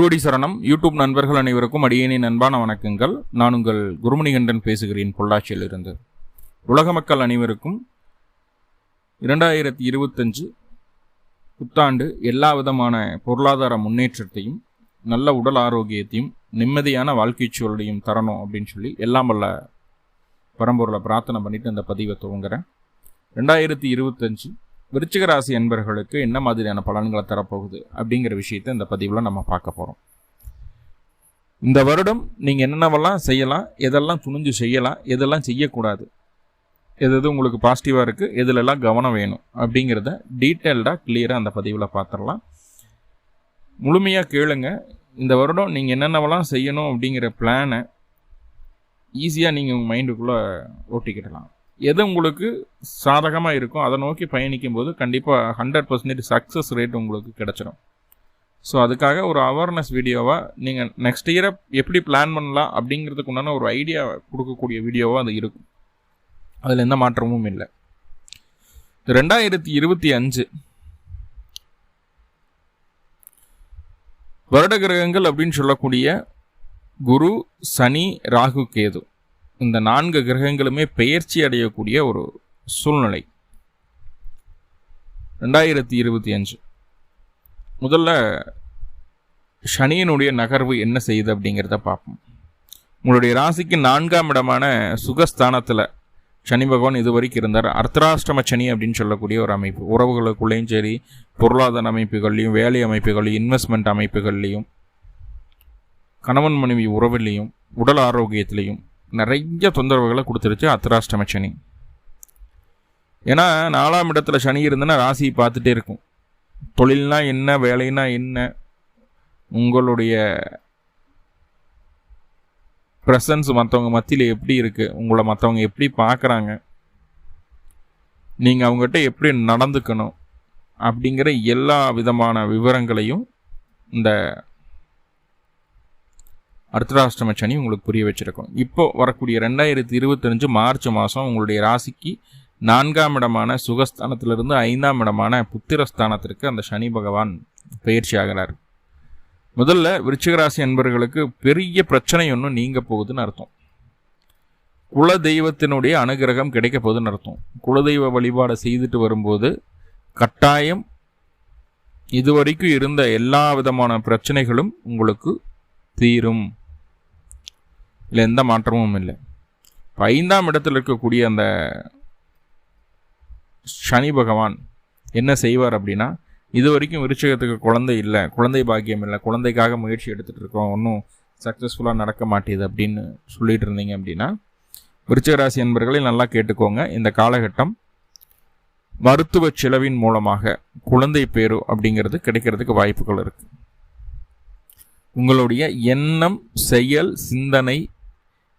குருவடி சரணம் யூடியூப் நண்பர்கள் அனைவருக்கும் அடியேனின் அன்பான வணக்கங்கள். நான் உங்கள் குருமணிகண்டன் பேசுகிறேன் பொள்ளாச்சியிலிருந்து. உலக மக்கள் அனைவருக்கும் இரண்டாயிரத்தி இருபத்தஞ்சு புத்தாண்டு எல்லா விதமான பொருளாதார முன்னேற்றத்தையும் நல்ல உடல் ஆரோக்கியத்தையும் நிம்மதியான வாழ்க்கை சூழலையும் தரணும் அப்படின்னு சொல்லி எல்லாம் வல்ல பரம்பொருளை பிரார்த்தனை பண்ணிட்டு அந்த பதிவை துவங்குறேன். ரெண்டாயிரத்தி இருபத்தஞ்சு விருச்சிகராசி என்பர்களுக்கு என்ன மாதிரியான பலன்களை தரப்போகுது அப்படிங்கிற விஷயத்தை இந்த பதிவில் நம்ம பார்க்க போகிறோம் இந்த வருடம் நீங்கள் என்னென்னவெல்லாம் செய்யலாம் எதெல்லாம் துணிஞ்சு செய்யலாம் எதெல்லாம் செய்யக்கூடாது எது எது உங்களுக்கு பாசிட்டிவாக இருக்குது எதுலெல்லாம் கவனம் வேணும் அப்படிங்கிறத டீட்டெயில்டாக கிளியராக அந்த பதிவில் பார்த்துடலாம். முழுமையாக கேளுங்க. இந்த வருடம் நீங்கள் என்னென்னவெல்லாம் செய்யணும் அப்படிங்கிற பிளானை ஈஸியாக நீங்கள் உங்கள் மைண்டுக்குள்ளே ஓட்டிக்கிடலாம் எது உங்களுக்கு சாதகமாக இருக்கும் அதை நோக்கி பயணிக்கும் போது கண்டிப்பாக ஹண்ட்ரட் பர்சன்டேஜ் சக்ஸஸ் ரேட் உங்களுக்கு கிடச்சிடும் ஸோ அதுக்காக ஒரு அவேர்னஸ் வீடியோவாக நீங்கள் நெக்ஸ்ட் இயரை எப்படி பிளான் பண்ணலாம் அப்படிங்கிறதுக்கு உண்டான ஒரு ஐடியா கொடுக்கக்கூடிய வீடியோவாக அது இருக்கும். அதில் எந்த மாற்றமும் இல்லை. ரெண்டாயிரத்தி இருபத்தி அஞ்சு. வருட கிரகங்கள் அப்படின்னு சொல்லக்கூடிய குரு சனி ராகு கேது. இந்த நான்கு கிரகங்களுமே பெயர்ச்சி அடையக்கூடிய ஒரு சூழ்நிலை. ரெண்டாயிரத்தி இருபத்தி அஞ்சு. முதல்ல சனியினுடைய நகர்வு என்ன செய்யுது அப்படிங்கிறத பார்ப்போம். உங்களுடைய ராசிக்கு நான்காம் இடமான சுகஸ்தானத்தில் சனி பகவான் இது வரைக்கும் இருந்தார். அர்த்தராஷ்டம சனி அப்படின்னு சொல்லக்கூடிய ஒரு அமைப்பு. உறவுகளுக்குள்ளேயும் சரி பொருளாதார அமைப்புகள்லையும் வேலை அமைப்புகள்லையும் இன்வெஸ்ட்மெண்ட் அமைப்புகள்லையும் கணவன் மனைவி உறவுலையும் உடல் ஆரோக்கியத்திலையும் நிறைய தொந்தரவுகளை கொடுத்துருச்சு அத்திராஷ்டம சனி ஏன்னா நாலாம் இடத்துல சனி இருந்ததுன்னா ராசியை பார்த்துட்டே இருக்கும். தொழில்னா என்ன வேலைனா என்ன உங்களுடைய ப்ரெசன்ஸ் மற்றவங்க மத்தியில் எப்படி இருக்குது உங்களை மற்றவங்க எப்படி பார்க்குறாங்க நீங்கள் அவங்ககிட்ட எப்படி நடந்துக்கணும் அப்படிங்கிற எல்லா விதமான விவரங்களையும் இந்த அர்த்தராஷ்டம சனி உங்களுக்கு புரிய வச்சிருக்கோம் இப்போ வரக்கூடிய ரெண்டாயிரத்தி இருபத்தஞ்சு மார்ச் மாதம் உங்களுடைய ராசிக்கு நான்காம் இடமான சுகஸ்தானத்திலிருந்து ஐந்தாம் இடமான புத்திரஸ்தானத்திற்கு அந்த சனி பகவான் பயிற்சி ஆகிறார். முதல்ல விருச்சிகராசி அன்பர்களுக்கு பெரிய பிரச்சனை ஒன்றும் நீங்க போகுதுன்னு அர்த்தம். குல தெய்வத்தினுடைய அனுகிரகம் கிடைக்க போகுதுன்னு அர்த்தம். குலதெய்வ வழிபாடை செய்துட்டு வரும்போது கட்டாயம் இதுவரைக்கும் இருந்த எல்லா விதமான பிரச்சனைகளும் உங்களுக்கு தீரும். இல்லை எந்த மாற்றமும் இல்லை. இப்போ ஐந்தாம் இடத்தில் இருக்கக்கூடிய அந்த சனி பகவான் என்ன செய்வார் அப்படின்னா இது வரைக்கும் விருச்சகத்துக்கு குழந்தை இல்லை குழந்தை பாக்கியம் இல்லை குழந்தைக்காக முயற்சி எடுத்துகிட்டு இருக்கோம் ஒன்றும் சக்ஸஸ்ஃபுல்லாக நடக்க மாட்டேது அப்படின்னு சொல்லிட்டு இருந்தீங்க அப்படின்னா விருச்சகராசி என்பர்களை நல்லா கேட்டுக்கோங்க. இந்த காலகட்டம் மருத்துவ செலவின் மூலமாக குழந்தை பேரு அப்படிங்கிறது கிடைக்கிறதுக்கு வாய்ப்புகள் இருக்குது உங்களுடைய எண்ணம் செயல் சிந்தனை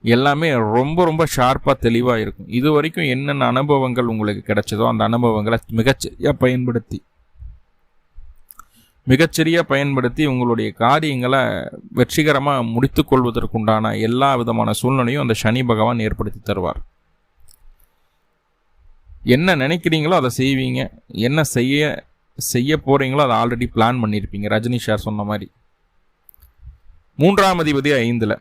எல்லாமே ரொம்ப ரொம்ப ஷார்ப்பாக தெளிவாக இருக்கும். இது வரைக்கும் என்னென்ன அனுபவங்கள் உங்களுக்கு கிடைச்சதோ அந்த அனுபவங்களை மிகச்சரியாக பயன்படுத்தி மிகச்சரியாக பயன்படுத்தி உங்களுடைய காரியங்களை வெற்றிகரமாக முடித்து கொள்வதற்குண்டான எல்லா விதமான சூழ்நிலையும் அந்த சனி பகவான் ஏற்படுத்தி தருவார். என்ன நினைக்கிறீங்களோ அதை செய்வீங்க. என்ன செய்ய செய்ய போகிறீங்களோ அதை ஆல்ரெடி பிளான் பண்ணியிருப்பீங்க. ரஜினி சார் சொன்ன மாதிரி. மூன்றாம் அதிபதி ஐந்தில்.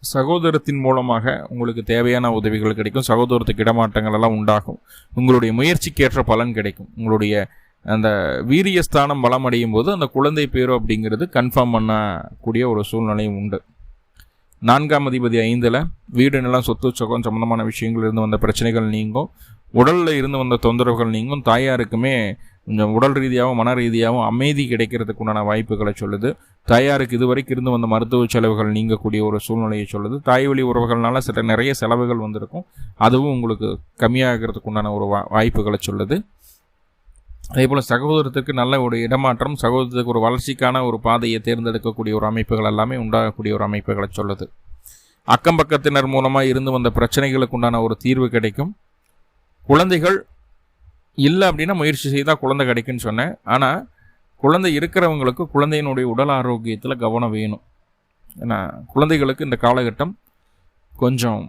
சகோதரத்தின் மூலமாக உங்களுக்கு தேவையான உதவிகள் கிடைக்கும். சகோதரத்துக்கு இடமாற்றங்கள் எல்லாம் உண்டாகும். உங்களுடைய முயற்சிக்கேற்ற பலன் கிடைக்கும். உங்களுடைய அந்த வீரியஸ்தானம் பலம் அடையும் போது அந்த குழந்தை பேரு அப்படிங்கிறது கன்ஃபார்ம் பண்ணக்கூடிய ஒரு சூழ்நிலையும் உண்டு. நான்காம் அதிபதி ஐந்தில் வீடு நிலம் சொத்து சுகம் சம்பந்தமான விஷயங்கள் இருந்து வந்த பிரச்சனைகள் நீங்கும். உடலில் இருந்து வந்த தொந்தரவுகள் நீங்கும். தாயாருக்குமே கொஞ்சம் உடல் ரீதியாகவும் மன ரீதியாகவும் அமைதி கிடைக்கிறதுக்கு உண்டான வாய்ப்புகளை சொல்லுது. தாயாருக்கு இதுவரைக்கும் இருந்து வந்த மருத்துவ செலவுகள் நீங்கக்கூடிய ஒரு சூழ்நிலையை சொல்லுது. தாய் வழி உறவுகள்னால சில நிறைய செலவுகள் வந்திருக்கும். அதுவும் உங்களுக்கு கம்மியாகிறதுக்கு உண்டான ஒரு வாய்ப்புகளை சொல்லுது. அதே போல் சகோதரத்துக்கு நல்ல ஒரு இடமாற்றம் சகோதரத்துக்கு ஒரு வளர்ச்சிக்கான ஒரு பாதையை தேர்ந்தெடுக்கக்கூடிய ஒரு அமைப்புகள் எல்லாமே உண்டாகக்கூடிய ஒரு அமைப்புகளை சொல்லுது. அக்கம் பக்கத்தினர் மூலமாக இருந்து வந்த பிரச்சனைகளுக்கு உண்டான ஒரு தீர்வு கிடைக்கும். குழந்தைகள் இல்லை அப்படின்னா முயற்சி செய்தால் குழந்தை கிடைக்குன்னு சொன்னேன். ஆனால் குழந்தை இருக்கிறவங்களுக்கு குழந்தையினுடைய உடல் ஆரோக்கியத்தில் கவனம் வேணும். ஏன்னா குழந்தைகளுக்கு இந்த காலகட்டம் கொஞ்சம்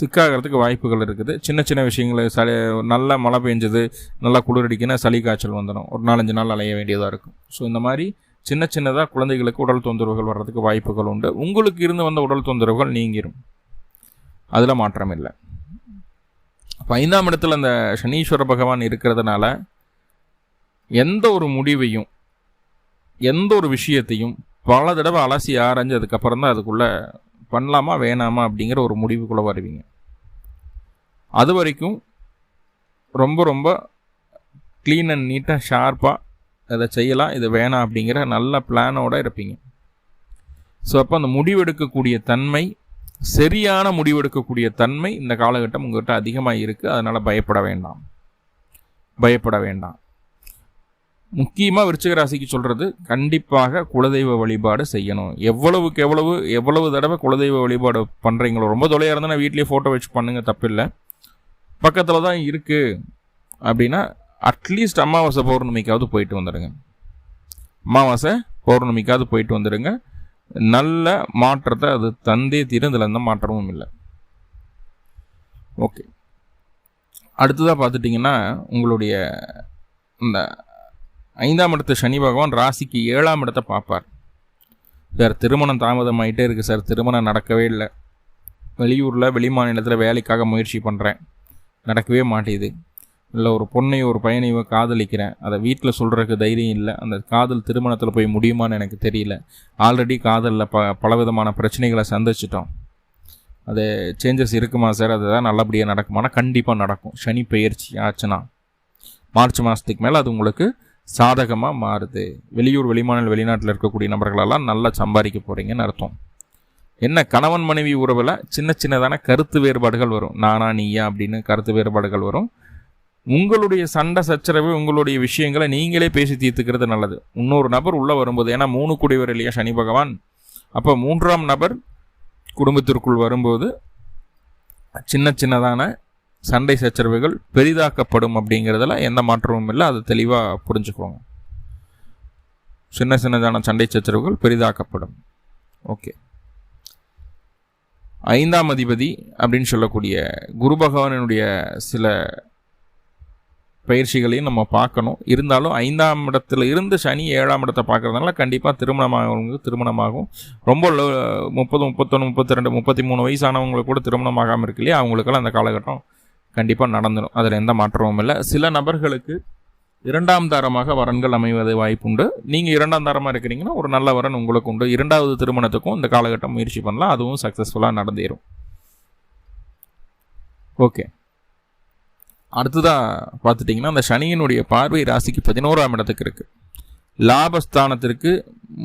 சிக்காகிறதுக்கு வாய்ப்புகள் இருக்குது. சின்ன சின்ன விஷயங்கள் சளி நல்லா மழை பெஞ்சது நல்லா குளிரடிக்குன்னா சளி காய்ச்சல் வந்துடும் ஒரு நாலஞ்சு நாள் அலைய வேண்டியதாக இருக்கும். ஸோ இந்த மாதிரி சின்ன சின்னதாக குழந்தைகளுக்கு உடல் தொந்தரவுகள் வர்றதுக்கு வாய்ப்புகள் உண்டு. உங்களுக்கு இருந்து வந்த உடல் தொந்தரவுகள் நீங்கிரும். அதில் மாற்றம் இல்லை அப்போ ஐந்தாம் இடத்துல அந்த சனீஸ்வர பகவான் இருக்கிறதுனால எந்த ஒரு முடிவையும் எந்த ஒரு விஷயத்தையும் பல தடவை அலசி ஆராய்ஞ்சு அதுக்கப்புறம் தான் அதுக்குள்ளே பண்ணலாமா வேணாமா அப்படிங்கிற ஒரு முடிவுக்குள்ளே வருவீங்க. அது வரைக்கும் ரொம்ப ரொம்ப க்ளீன் அண்ட் நீட்டாக ஷார்ப்பாக அதை செய்யலாம் இது வேணாம் அப்படிங்கிற நல்ல பிளானோடு இருப்பீங்க. ஸோ அப்போ அந்த முடிவெடுக்கக்கூடிய தன்மை சரியான முடிவெடுக்கக்கூடிய தன்மை இந்த காலகட்டம் உங்கள்கிட்ட அதிகமாக இருக்குது அதனால் பயப்பட வேண்டாம். பயப்பட வேண்டாம். முக்கியமாக விருச்சிக ராசிக்கு சொல்கிறது கண்டிப்பாக குலதெய்வ வழிபாடு செய்யணும். எவ்வளவுக்கு எவ்வளவு எவ்வளவு தடவை குலதெய்வ வழிபாடு பண்ணுறீங்களோ ரொம்ப தொலையாக இருந்தால் வீட்லேயே ஃபோட்டோ வச்சு பண்ணுங்கள் தப்பில்லை. பக்கத்தில் தான் இருக்குது அப்படின்னா அட்லீஸ்ட் அமாவாசை பௌர்ணமிக்காவது போயிட்டு வந்துடுங்க அமாவாசை பௌர்ணமிக்காவது போயிட்டு வந்துடுங்க நல்ல மாற்றத்தை அது தந்தே தீரும் எந்த மாற்றமும் இல்லை. ஓகே. அடுத்ததாக பார்த்துட்டிங்கன்னா உங்களுடைய இந்த ஐந்தாம் இடத்து சனி பகவான் ராசிக்கு ஏழாம் இடத்தை பார்ப்பார். சார் திருமணம் தாமதம் இருக்குது சார். திருமணம் நடக்கவே இல்லை. வெளியூரில் வெளி மாநிலத்தில் வேலைக்காக முயற்சி பண்ணுறேன் நடக்கவே மாட்டேது இல்லை ஒரு பொண்ணையும் ஒரு பையனையும் காதலிக்கிறேன். அதை வீட்டில் சொல்கிறதுக்கு தைரியம் இல்லை. அந்த காதல் திருமணத்தில் போய் முடியுமான்னு எனக்கு தெரியல. ஆல்ரெடி காதலில் ப பலவிதமான பிரச்சனைகளை சந்திச்சிட்டோம். அது சேஞ்சஸ் இருக்குமா சார் அதுதான் நல்லபடியாக நடக்குமானா கண்டிப்பாக நடக்கும். சனி பயிற்சி ஆச்சுன்னா. மார்ச் மாதத்துக்கு மேலே அது உங்களுக்கு சாதகமாக மாறுது. வெளியூர் வெளிமாநில வெளிநாட்டில் இருக்கக்கூடிய நபர்களெல்லாம் நல்லா சம்பாதிக்க போகிறீங்கன்னு அர்த்தம். என்ன கணவன் மனைவி உறவில் சின்ன சின்னதான கருத்து வேறுபாடுகள் வரும். நானா நீயா அப்படின்னு கருத்து வேறுபாடுகள் வரும். உங்களுடைய சண்டை சச்சரவு உங்களுடைய விஷயங்களை நீங்களே பேசி தீர்த்துக்கிறது நல்லது. இன்னொரு நபர் உள்ளே வரும்போது ஏன்னா மூணு குடிவர் இல்லையா சனி பகவான்? அப்போ மூன்றாம் நபர் குடும்பத்திற்குள் வரும்போது சின்ன சின்னதான சண்டை சச்சரவுகள் பெரிதாக்கப்படும் அப்படிங்கிறதுல எந்த மாற்றமும் இல்லை. அதை தெளிவாக புரிஞ்சுக்கோங்க சின்ன சின்னதான சண்டை சச்சரவுகள் பெரிதாக்கப்படும். ஓகே. ஐந்தாம் அதிபதி அப்படின்னு சொல்லக்கூடிய குரு பகவானினுடைய சில பயிற்சிகளையும் நம்ம பார்க்கணும். இருந்தாலும் ஐந்தாம் இடத்துல இருந்து சனி ஏழாம் இடத்தை பார்க்குறதுனால கண்டிப்பாக திருமணமாகவங்களுக்கு திருமணமாகும். ரொம்ப முப்பது முப்பத்தொன்று முப்பத்தி ரெண்டு முப்பத்தி மூணு வயசானவங்களுக்கு கூட திருமணம் ஆகாமல் இருக்கு இல்லையா? அவங்களுக்கெல்லாம் அந்த காலகட்டம் கண்டிப்பாக நடந்துடும் அதில் எந்த மாற்றமும் இல்லை. சில நபர்களுக்கு இரண்டாம் தாரமாக வரன்கள் அமைவது வாய்ப்புண்டு நீங்கள் இரண்டாம் தாரமாக இருக்கிறீங்கன்னா ஒரு நல்ல வரன் உங்களுக்கு உண்டு. இரண்டாவது திருமணத்துக்கும் இந்த காலகட்டம் முயற்சி பண்ணலாம். அதுவும் சக்ஸஸ்ஃபுல்லாக நடந்தேறும். ஓகே அடுத்ததாக பார்த்துட்டிங்கன்னா அந்த சனியினுடைய பார்வை ராசிக்கு பதினோராம் இடத்துக்கு இருக்குது லாபஸ்தானத்திற்கு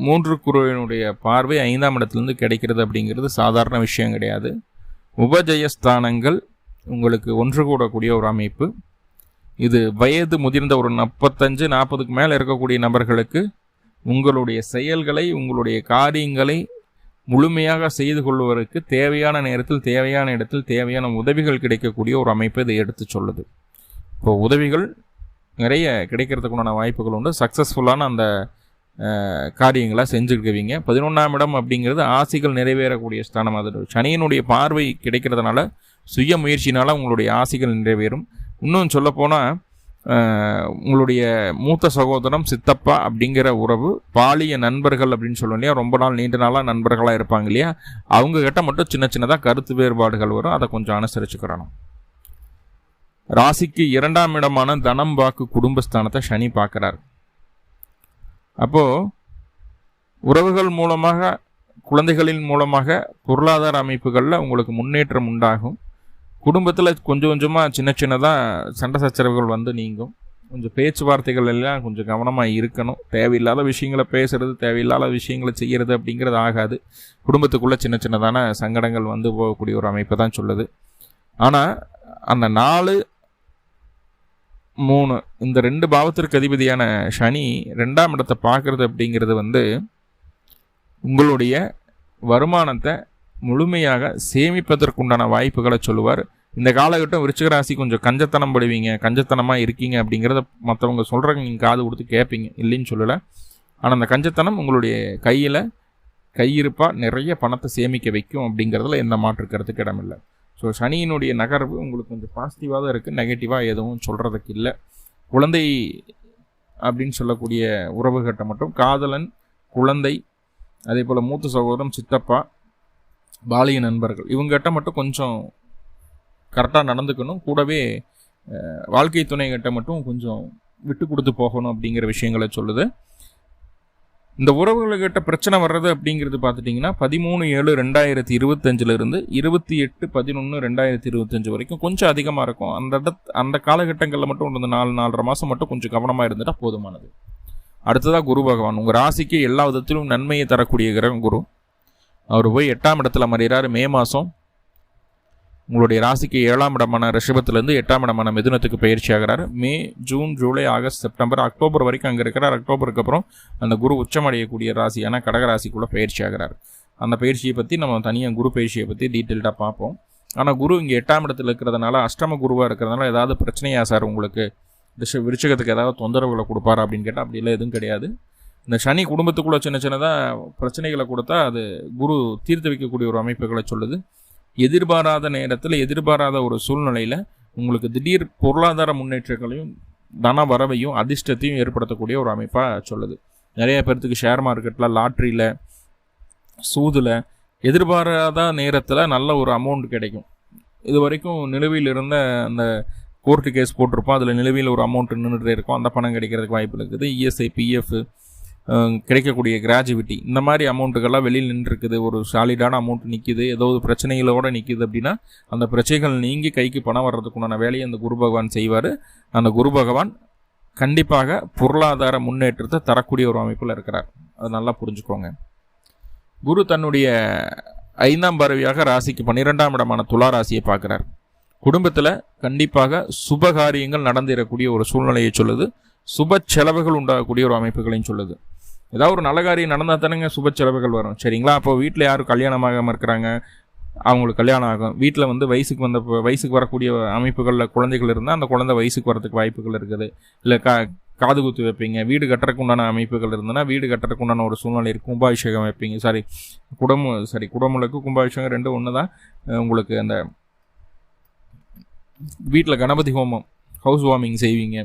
மூன்று குருவினுடைய பார்வை ஐந்தாம் இடத்துலேருந்து கிடைக்கிறது அப்படிங்கிறது சாதாரண விஷயம் கிடையாது. உபஜயஸ்தானங்கள் உங்களுக்கு ஒன்று கூடக்கூடிய ஒரு அமைப்பு. இது வயது முதிர்ந்த ஒரு முப்பத்தஞ்சு நாற்பதுக்கு மேலே இருக்கக்கூடிய நபர்களுக்கு உங்களுடைய செயல்களை உங்களுடைய காரியங்களை முழுமையாக செய்து கொள்வதற்கு தேவையான நேரத்தில் தேவையான இடத்தில் தேவையான உதவிகள் கிடைக்கக்கூடிய ஒரு அமைப்பை இதை எடுத்து சொல்லுது. இப்போ உதவிகள் நிறைய கிடைக்கிறதுக்குண்டான வாய்ப்புகள் உண்டு. சக்ஸஸ்ஃபுல்லான அந்த காரியங்களை செஞ்சுருக்குவீங்க. பதினொன்றாம் இடம் அப்படிங்கிறது ஆசைகள் நிறைவேறக்கூடிய ஸ்தானம். அது சனியினுடைய பார்வை கிடைக்கிறதுனால சுய முயற்சினால் உங்களுடைய ஆசைகள் நிறைவேறும். இன்னும் சொல்லப்போனால் உங்களுடைய மூத்த சகோதரம் சித்தப்பா அப்படிங்கிற உறவு பாலிய நண்பர்கள் அப்படின்னு சொல்லுவோம் இல்லையா? ரொம்ப நாள் நீண்ட நாளாக நண்பர்களாக இருப்பாங்க இல்லையா? அவங்க கிட்ட மட்டும் சின்ன சின்னதாக கருத்து வேறுபாடுகள் வரும். அதை கொஞ்சம் அனுசரிச்சுக்கிறணும். ராசிக்கு இரண்டாம் இடமான தனம் வாக்கு குடும்பஸ்தானத்தை சனி பார்க்குறார். அப்போது உறவுகள் மூலமாக குழந்தைகளின் மூலமாக பொருளாதார அமைப்புகளில் உங்களுக்கு முன்னேற்றம் உண்டாகும். குடும்பத்தில் கொஞ்சம் கொஞ்சமாக சின்ன சின்னதாக சண்டை சச்சரவுகள் வந்து நீங்கும். கொஞ்சம் பேச்சுவார்த்தைகள் எல்லாம் கொஞ்சம் கவனமாக இருக்கணும். தேவையில்லாத விஷயங்களை பேசுகிறது தேவையில்லாத விஷயங்களை செய்கிறது அப்படிங்கிறது ஆகாது. குடும்பத்துக்குள்ளே சின்ன சின்னதான சங்கடங்கள் வந்து போகக்கூடிய ஒரு அமைப்பை தான் சொல்லுது. ஆனால் அந்த நாலு மூணு இந்த ரெண்டு பாவத்திற்கு அதிபதியான சனி ரெண்டாம் இடத்தை பார்க்குறது அப்படிங்கிறது வந்து உங்களுடைய வருமானத்தை முழுமையாக சேமிப்பதற்குண்டான வாய்ப்புகளை சொல்லுவார். இந்த காலகட்டம் விருச்சிகராசி கொஞ்சம் கஞ்சத்தனம் படுவீங்க கஞ்சத்தனமாக இருக்கீங்க அப்படிங்கிறத மற்றவங்க சொல்கிறாங்க நீங்கள் காது கொடுத்து கேட்பீங்க இல்லைன்னு சொல்லலை. ஆனால் அந்த கஞ்சத்தனம் உங்களுடைய கையில் கையிருப்பாக நிறைய பணத்தை சேமிக்க வைக்கும் அப்படிங்கிறதுல எந்த மாற்று கருத்துக்கு இடமில்லை. ஸோ சனியினுடைய நகர்வு உங்களுக்கு கொஞ்சம் பாசிட்டிவாக தான் இருக்குது நெகட்டிவாக எதுவும் சொல்கிறதுக்கு இல்லை. குழந்தை அப்படின்னு சொல்லக்கூடிய உறவுகிட்ட மட்டும் காதலன் குழந்தை அதே போல் மூத்த சகோதரம் சித்தப்பா பாலிய நண்பர்கள் இவங்ககிட்ட மட்டும் கொஞ்சம் கரெக்டாக நடந்துக்கணும். கூடவே வாழ்க்கை துணைகிட்ட மட்டும் கொஞ்சம் விட்டு கொடுத்து போகணும் அப்படிங்கிற விஷயங்களை சொல்லுது. இந்த உறவுகள்கிட்ட பிரச்சனை வர்றது அப்படிங்கிறது பார்த்துட்டிங்கன்னா பதிமூணு ஏழு ரெண்டாயிரத்தி இருபத்தஞ்சிலிருந்து இருபத்தி எட்டு பதினொன்று ரெண்டாயிரத்தி இருபத்தஞ்சு வரைக்கும் கொஞ்சம் அதிகமாக இருக்கும். அந்த இடத் அந்த காலகட்டங்களில் மட்டும் இந்த நாலு நாலரை மாதம் மட்டும் கொஞ்சம் கவனமாக இருந்துட்டால் போதுமானது. அடுத்ததாக குரு பகவான். உங்கள் ராசிக்கு எல்லா விதத்திலும் நன்மையை தரக்கூடிய கிரகம் குரு. அவர் போய் எட்டாம் இடத்துல மறைகிறார். மே மாதம் உங்களுடைய ராசிக்கு ஏழாம் இடமான ரிஷபத்திலேருந்து எட்டாம் இடமான மிதுனத்துக்கு பயிற்சி ஆகிறார் May June July August September October வரைக்கும் அங்கே இருக்கிறார். அக்டோபருக்கு அப்புறம் அந்த குரு உச்சமடையக்கூடிய ராசியான கடகராசிக்குள்ளே பயிற்சி ஆகிறார் அந்த பயிற்சியை பற்றி நம்ம தனியாக குரு பயிற்சியை பற்றி டீட்டெயில்டாக பார்ப்போம். ஆனால் குரு இங்கே எட்டாம் இடத்துல இருக்கிறதுனால அஷ்டம குருவாக இருக்கிறதுனால ஏதாவது பிரச்சனையா சார் உங்களுக்கு? ரிஷ விருச்சகத்துக்கு ஏதாவது தொந்தரவுகளை கொடுப்பாரா அப்படின்னு கேட்டால் அப்படிலாம் எதுவும் கிடையாது. இந்த சனி குடும்பத்துக்குள்ளே சின்ன சின்னதாக பிரச்சனைகளை கொடுத்தா அது குரு தீர்த்து வைக்கக்கூடிய ஒரு அமைப்புகளை சொல்லுது. எதிர்பாராத நேரத்தில் எதிர்பாராத ஒரு சூழ்நிலையில் உங்களுக்கு திடீர் பொருளாதார முன்னேற்றங்களையும் தன வரவையும் அதிர்ஷ்டத்தையும் ஏற்படுத்தக்கூடிய ஒரு அமைப்பாக சொல்லுது. நிறைய பேர்த்துக்கு ஷேர் மார்க்கெட்டில் லாட்ரியில் சூதில் எதிர்பாராத நேரத்தில் நல்ல ஒரு அமௌண்ட் கிடைக்கும். இது வரைக்கும் நிலுவையில் இருந்த அந்த கோர்ட்டு கேஸ் போட்டிருப்போம். அதில் நிலுவையில் ஒரு அமௌண்ட் நின்றுட்டு இருக்கும். அந்த பணம் கிடைக்கிறதுக்கு வாய்ப்பு இருக்குது. இஎஸ்ஐ பிஎஃப் கிடைக்கக்கூடிய கிராஜுவிட்டி இந்த மாதிரி அமௌண்ட்டுகள்லாம் வெளியில் நின்றுருக்குது. ஒரு சாலிடான அமௌண்ட் நிற்கிது ஏதோ ஒரு பிரச்சனைகளோடு நிற்கிது அப்படின்னா அந்த பிரச்சனைகள் நீங்கி கைக்கு பணம் வர்றதுக்குண்டான வேலையை அந்த குரு பகவான் செய்வார். அந்த குரு பகவான் கண்டிப்பாக பொருளாதார முன்னேற்றத்தை தரக்கூடிய ஒரு அமைப்பில் இருக்கிறார். அதை நல்லா புரிஞ்சுக்கோங்க. குரு தன்னுடைய ஐந்தாம் பறவையாக ராசிக்கு பன்னிரெண்டாம் இடமான துலா ராசியை பார்க்குறார். குடும்பத்தில் கண்டிப்பாக சுபகாரியங்கள் நடந்திடக்கூடிய ஒரு சூழ்நிலையை சொல்லுது. சுப செலவுகள் உண்டாகக்கூடிய ஒரு அமைப்புகளையும் சொல்லுது. ஏதாவது ஒரு நல்ல காரியம் நடந்தால் தானேங்க சுப செலவுகள் வரும். சரிங்களா? அப்போ வீட்டில் யாரும் கல்யாணமாகாமல் இருக்கிறாங்க? அவங்களுக்கு கல்யாணம் ஆகும். வீட்டில் வந்து வயசுக்கு வந்த வயசுக்கு வரக்கூடிய அமைப்புகளில் குழந்தைகள் இருந்தால் அந்த குழந்தை வயசுக்கு வரதுக்கு வாய்ப்புகள் இருக்குது. இல்லை கா காது குத்து வைப்பீங்க. வீடு கட்டுறதுக்கு உண்டான அமைப்புகள் இருந்ததுன்னா வீடு கட்டுறதுக்கு உண்டான ஒரு சூழ்நிலை இருக்கும். கும்பாபிஷேகம் வைப்பீங்க. சாரி குடமு சாரி குடமுழுக்கு கும்பாபிஷேகம் ரெண்டும் ஒன்று தான் உங்களுக்கு அந்த வீட்டில் கணபதி ஹோமம் ஹவுஸ் வார்மிங் செய்வீங்க.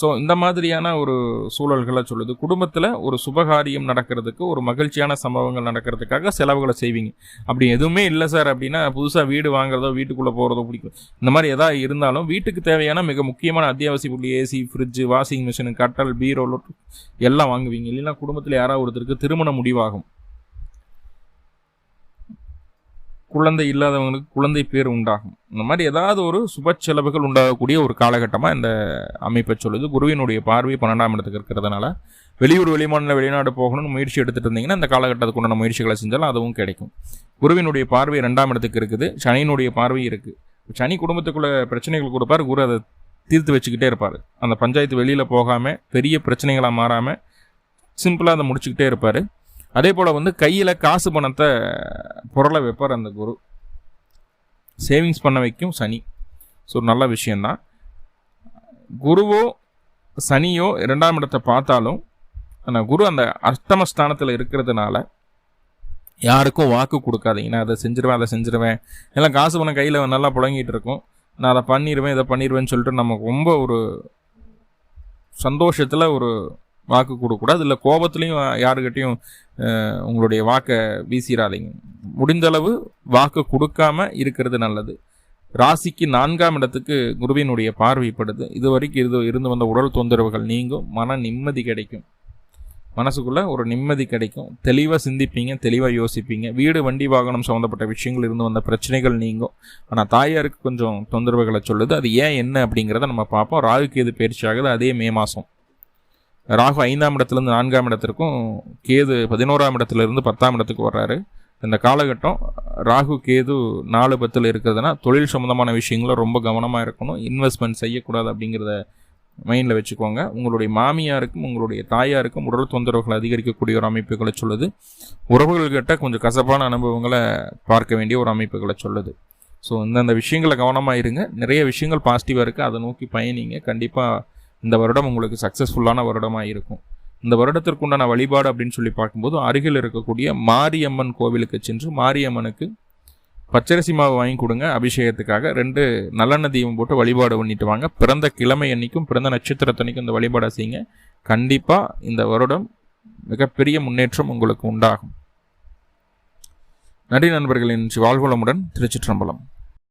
ஸோ இந்த மாதிரியான ஒரு சூழல்களை சொல்லுது. குடும்பத்தில் ஒரு சுபகாரியம் நடக்கிறதுக்கு ஒரு மகிழ்ச்சியான சம்பவங்கள் நடக்கிறதுக்காக செலவுகளை செய்வீங்க. அப்படி எதுவுமே இல்லை சார் அப்படின்னா புதுசாக வீடு வாங்குறதோ வீட்டுக்குள்ளே போகிறதோ பிடிக்கும். இந்த மாதிரி எதாவது இருந்தாலும் வீட்டுக்கு தேவையான மிக முக்கியமான அத்தியாவசிய பொருள் ஏசி ஃப்ரிட்ஜு வாஷிங் மிஷின் கட்டல் பீரோ எல்லாம் வாங்குவீங்க. இல்லைன்னா குடும்பத்தில் யாராவது ஒருத்தருக்கு திருமணம் முடிவாகும். குழந்தை இல்லாதவங்களுக்கு குழந்தை பேர் உண்டாகும். இந்த மாதிரி ஏதாவது ஒரு சுப செலவுகள் உண்டாகக்கூடிய ஒரு காலகட்டமாக இந்த அமைப்பை சொல்லுது. குருவினுடைய பார்வை பன்னெண்டாம் இடத்துக்கு இருக்கிறதுனால வெளியூர் வெளிமாநில வெளிநாடு போகணும்னு முயற்சி எடுத்துகிட்டு இருந்தீங்கன்னா இந்த காலகட்டத்துக்கு உண்டான முயற்சிகளை செஞ்சாலும் அதுவும் கிடைக்கும். குருவினுடைய பார்வை ரெண்டாம் இடத்துக்கு இருக்குது. சனியினுடைய பார்வை இருக்குது சனி குடும்பத்துக்குள்ள பிரச்சனைகள் கொடுப்பார். குரு அதை தீர்த்து வச்சுக்கிட்டே இருப்பார். அந்த பஞ்சாயத்து வெளியில் போகாமல் பெரிய பிரச்சனைகளாக மாறாமல் சிம்பிளாக அதை முடிச்சுக்கிட்டே இருப்பார். அதே போல் வந்து கையில் காசு பணத்தை பொருளை வைப்பார் அந்த குரு. சேவிங்ஸ் பண்ண வைக்கும் சனி. ஸோ நல்ல விஷயந்தான் குருவோ சனியோ இரண்டாம் இடத்தை பார்த்தாலும் அந்த குரு அந்த அஷ்டமஸ்தானத்தில் இருக்கிறதுனால யாருக்கும் வாக்கு கொடுக்காதீங்க நான் அதை செஞ்சிருவேன் அதை செஞ்சிருவேன். எல்லாம் காசு பணம் கையில் நல்லா புழங்கிட்டு இருக்கும். நான் அதை பண்ணிடுவேன் இதை பண்ணிடுவேன்னு சொல்லிட்டு நமக்கு ரொம்ப ஒரு சந்தோஷத்தில் ஒரு வாக்கு கொடுக்கக்கூடாது. இல்லை கோபத்துலேயும் யாருக்கிட்டையும் உங்களுடைய வாக்கை வீசிடாதீங்க முடிந்தளவு வாக்கு கொடுக்காம இருக்கிறது நல்லது. ராசிக்கு நான்காம் இடத்துக்கு குருவினுடைய பார்வைப்படுது இது வரைக்கும் இது இருந்து வந்த உடல் தொந்தரவுகள் நீங்கும். மன நிம்மதி கிடைக்கும். மனசுக்குள்ளே ஒரு நிம்மதி கிடைக்கும். தெளிவாக சிந்திப்பீங்க தெளிவாக யோசிப்பீங்க. வீடு வண்டி வாகனம் சம்மந்தப்பட்ட விஷயங்கள் இருந்து வந்த பிரச்சனைகள் நீங்கும். ஆனால் தாயாருக்கு கொஞ்சம் தொந்தரவுகளை சொல்லுது. அது ஏன் என்ன அப்படிங்கிறத நம்ம பார்ப்போம். ராகுக்கு எது பயிற்சி ஆகுது அதே மே மாதம் ராகு ஐந்தாம் இடத்துலேருந்து நான்காம் இடத்திற்கும் கேது பதினோராம் இடத்துலேருந்து பத்தாம் இடத்துக்கு வர்றாரு. இந்த காலகட்டம் ராகு கேது நாலு பத்தில் இருக்கிறதுனா தொழில் சம்மந்தமான விஷயங்களும் ரொம்ப கவனமாக இருக்கணும். இன்வெஸ்ட்மெண்ட் செய்யக்கூடாது அப்படிங்கிறத மைண்டில் வச்சுக்கோங்க. உங்களுடைய மாமியாருக்கும் உங்களுடைய தாயாருக்கும் உடல் தொந்தரவுகள் அதிகரிக்கக்கூடிய ஒரு அமைப்புகளை சொல்லுது. உறவுகள்கிட்ட கொஞ்சம் கசப்பான அனுபவங்களை பார்க்க வேண்டிய ஒரு அமைப்புகளை சொல்லுது. ஸோ இந்தந்த விஷயங்களை கவனமாக இருங்க. நிறைய விஷயங்கள் பாசிட்டிவாக இருக்குது அதை நோக்கி பயணிங்க. கண்டிப்பாக இந்த வருடம் உங்களுக்கு சக்ஸஸ்ஃபுல்லான வருடமாக இருக்கும். இந்த வருடத்திற்குண்டான வழிபாடு அப்படின்னு சொல்லி பார்க்கும்போது அருகில் இருக்கக்கூடிய மாரியம்மன் கோவிலுக்கு சென்று மாரியம்மனுக்கு பச்சரிசி மாவு வாங்கி கொடுங்க. அபிஷேகத்துக்காக ரெண்டு நல்லெண்ண தீபம் போட்டு வழிபாடு பண்ணிட்டு வாங்க. பிறந்த கிழமை அன்னைக்கும் பிறந்த நட்சத்திரத்தன்னைக்கும் இந்த வழிபாடை செய்யுங்க கண்டிப்பாக இந்த வருடம் மிகப்பெரிய முன்னேற்றம் உங்களுக்கு உண்டாகும். நன்றி நண்பர்களின் வாழ்வளமுடன் திருச்சிற்றம்பலம்.